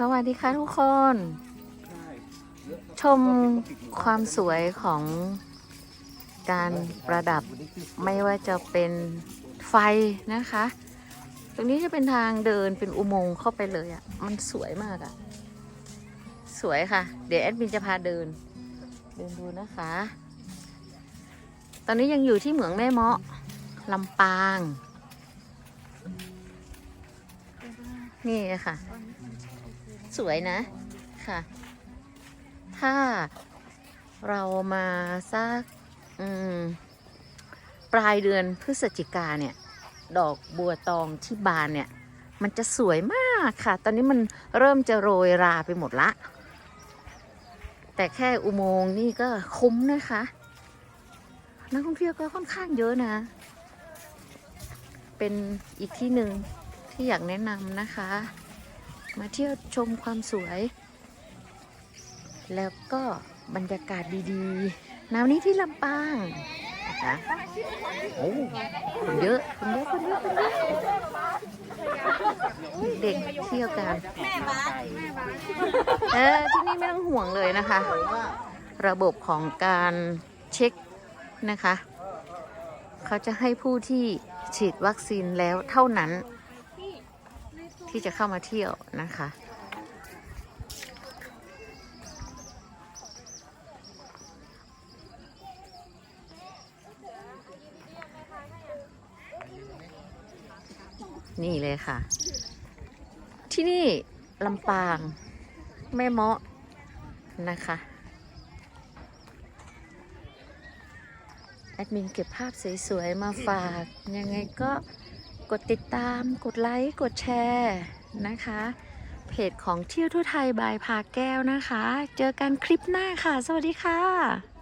สวัสดีค่ะทุกคน ชมความสวยของการประดับไม่ว่าจะเป็นไฟนะคะ ตรงนี้จะเป็นทางเดินเป็นอุโมงค์เข้าไปเลยอะ่ะ มันสวยมากอะ่ะ สวยค่ะ เดี๋ยวแอดมินจะพาเดิน เดินดูนะคะ ตอนนี้ยังอยู่ที่เหมืองแม่เมาะลำปาง นี่ค่ะ สวยนะค่ะ ถ้าเรามาสักปลายเดือนพฤศจิกาเนี่ย ดอกบัวตองที่บานเนี่ย มันจะสวยมากค่ะ ตอนนี้มันเริ่มจะโรยราไปหมดละ แต่แค่อุโมงค์นี่ก็คุ้มนะคะ นักท่องเที่ยวก็ค่อนข้างเยอะนะ เป็นอีกที่หนึ่งที่อยากแนะนำนะคะ มาเที่ยวชมความสวย แล้วก็บรรยากาศดีๆน้ำนี้ที่ลำปางนะคะโอ้คนเยอะคนเยอะคนเยอะคนเยอะเด็กเที่ยวกันเออที่นี่ไม่ต้องห่วงเลยนะคะ ระบบของการเช็คนะคะ เขาจะให้ผู้ที่ฉีดวัคซีนแล้วเท่านั้น ที่จะเข้ามาเที่ยวนะคะ นี่เลยค่ะ ที่นี่ลำปางแม่เมาะนะคะแอดมินเก็บภาพสวยๆ มาฝาก ยังไงก็ กดติดตาม กดไลค์ กดแชร์นะคะ เพจของเที่ยวทั่วไทยบายพาแก้วนะคะ เจอกันคลิปหน้าค่ะ สวัสดีค่ะ